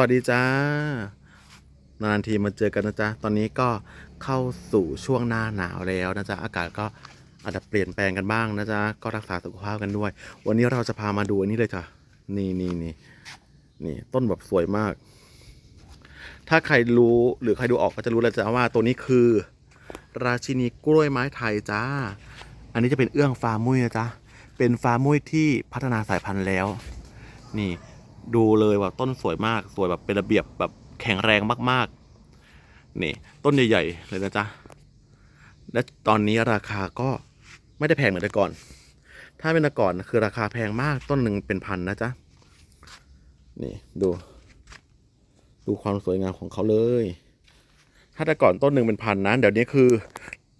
วัสดีจ้านานทีมาเจอกันนะจ๊ะ ตอนนี้ก็เข้าสู่ช่วงหน้าหนาวแล้วนะจ๊ะ อากาศก็อาจจะเปลี่ยนแปลงกันบ้างนะจ๊ะ ก็รักษาสุขภาพกันด้วย วันนี้เราจะพามาดูอันนี้เลยจ้ะนี่นี่นี่นี่ต้นแบบสวยมาก ถ้าใครรู้หรือใครดูออกก็จะรู้แล้วจ้ะว่าตัวนี้คือ ราชินีกล้วยไม้ไทยจ้า อันนี้จะเป็นเอื้องฟาร์มุ้ยนะจ๊ะ เป็นฟาร์มุ้ยที่พัฒนาสายพันธุ์แล้ว นี่ ดูเลยว่าต้นสวยมากสวยแบบเป็นระเบียบแบบแข็งแรงมากๆ นี่ต้นใหญ่ๆเลยนะจ๊ะ และตอนนี้ราคาก็ไม่ได้แพงเหมือนแต่ก่อน ถ้าเป็นแต่ก่อนคือราคาแพงมากต้นหนึ่งเป็นพันนะจ๊ะ นี่ดู ดูความสวยงามของเขาเลย ถ้าแต่ก่อนต้นหนึ่งเป็นพันนะเดี๋ยวนี้คือ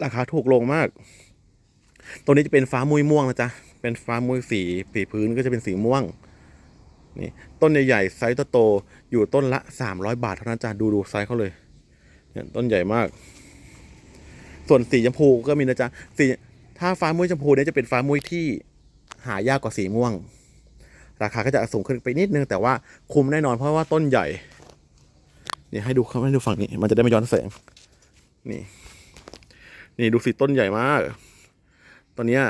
ราคาถูกลงมาก ตัวนี้จะเป็นฟ้ามุ้ยม่วงนะจ๊ะ เป็นฟ้ามุ้ยสีสีพื้นก็จะเป็นสีม่วง นี่ต้นใหญ่ๆไซส์โตๆอยู่ต้นละ 300 บาทเท่านั้นจ้ะดูดูไซส์เขาเลยเนี่ยต้นใหญ่มาก ส่วนสีชมพูก็มีนะจ๊ะสีถ้าฟ้ามุ้ยชมพูเนี่ยจะเป็นฟ้ามุ้ยที่หายากกว่าสีม่วง ราคาก็จะสูงขึ้นไปนิดนึง แต่ว่าคุ้มแน่นอนเพราะว่าต้นใหญ่นี่ให้ดูเขาให้ดูฝั่งนี้ มันจะได้ไม่ย้อนแสง นี่ นี่ดูสิต้นใหญ่มาก ตอนเนี้ย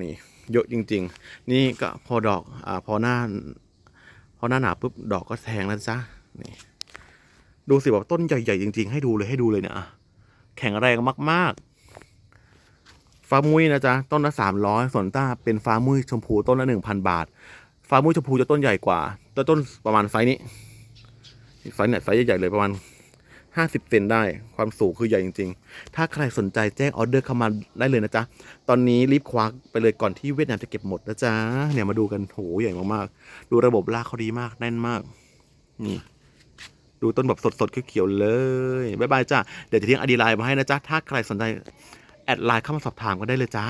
นี่เยอะจริง ๆ นี่ก็พอดอก อ่า พอหน้า อหน้าหนาวปุ๊บดอกก็แทงแล้วจ้ะนี่ดูสิแบบต้นใหญ่ๆจริง ๆ ให้ดูเลยให้ดูเลยเนี่ยอะแข็งแรงมากๆ ฟ้ามุ้ยนะจ๊ะต้นละสามร้อยส่วนต้าเป็นฟ้ามุ้ยชมพูต้นละหนึ่งพันบาท ฟ้ามุ้ยชมพูจะต้นใหญ่กว่าแต่ต้นประมาณไซนี้ไซส์เนี่ยไซส์ใหญ่ๆเลยประมาณ ห้าสิบเซนได้ ความสูงคือใหญ่จริง ๆ ถ้าใครสนใจแจ้งออเดอร์เข้ามาได้เลยนะจ๊ะ ตอนนี้รีบควักไปเลยก่อนที่เวียดนามจะเก็บหมดนะจ๊ะ เนี่ยมาดูกันโหใหญ่มากๆ ดูระบบรากเขาดีมากแน่นมาก นี่ ดูต้นแบบสดๆเขียวๆเลยบ๊ายบายจ้าเดี๋ยวจะทิ้งอดีไลน์มาให้นะจ๊ะ ถ้าใครสนใจแอดไลน์เข้ามาสอบถามกันได้เลยจ้า